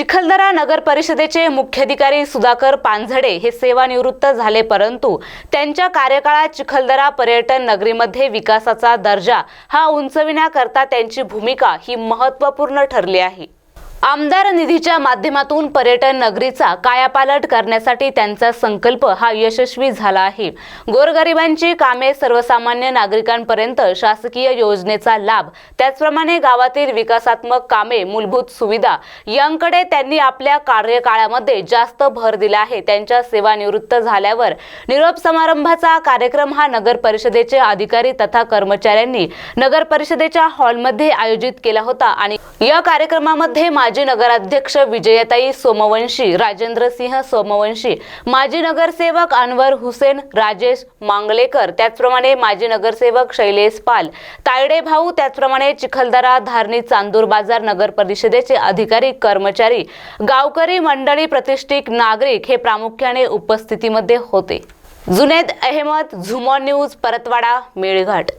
चिखलदरा नगर परिषदेचे मुख्याधिकारी सुधाकर पानझडे हे सेवानिवृत्त झाले परंतु त्यांच्या कार्यकाळात चिखलदरा पर्यटन नगरीमध्ये विकासाचा दर्जा हा उंचविण्याकरता त्यांची भूमिका ही महत्त्वपूर्ण ठरली आहे. आमदार निधीच्या माध्यमातून पर्यटन नगरीचा कायापालट करण्यासाठी त्यांचा संकल्प हा यशस्वी झाला आहे. गोरगरिबांची कामे सर्वसामान्य नागरिकांपर्यंत शासकीय योजनेचा लाभ त्याचप्रमाणे गावातील विकासात्मक कामे मूलभूत सुविधा यांकडे त्यांनी आपल्या कार्यकाळामध्ये जास्त भर दिला आहे. त्यांच्या सेवानिवृत्त झाल्यावर निरोप समारंभाचा कार्यक्रम हा नगर परिषदेचे अधिकारी तथा कर्मचाऱ्यांनी नगर परिषदेच्या हॉलमध्ये आयोजित केला होता आणि या कार्यक्रमामध्ये माजी नगराध्यक्ष विजयताई सोमवंशी राजेंद्र सिंह सोमवंशी माजी नगरसेवक अनवर हुसेन राजेश मांगलेकर त्याचप्रमाणे माजी नगरसेवक शैलेश पाल तायडे भाऊ त्याचप्रमाणे चिखलदरा धारणी चांदूर बाजार नगर परिषदेचे अधिकारी कर्मचारी गावकरी मंडळी प्रतिष्ठित नागरिक हे प्रामुख्याने उपस्थितीमध्ये होते. जुनेद अहमद झुमॉन न्यूज परतवाडा मेळघाट.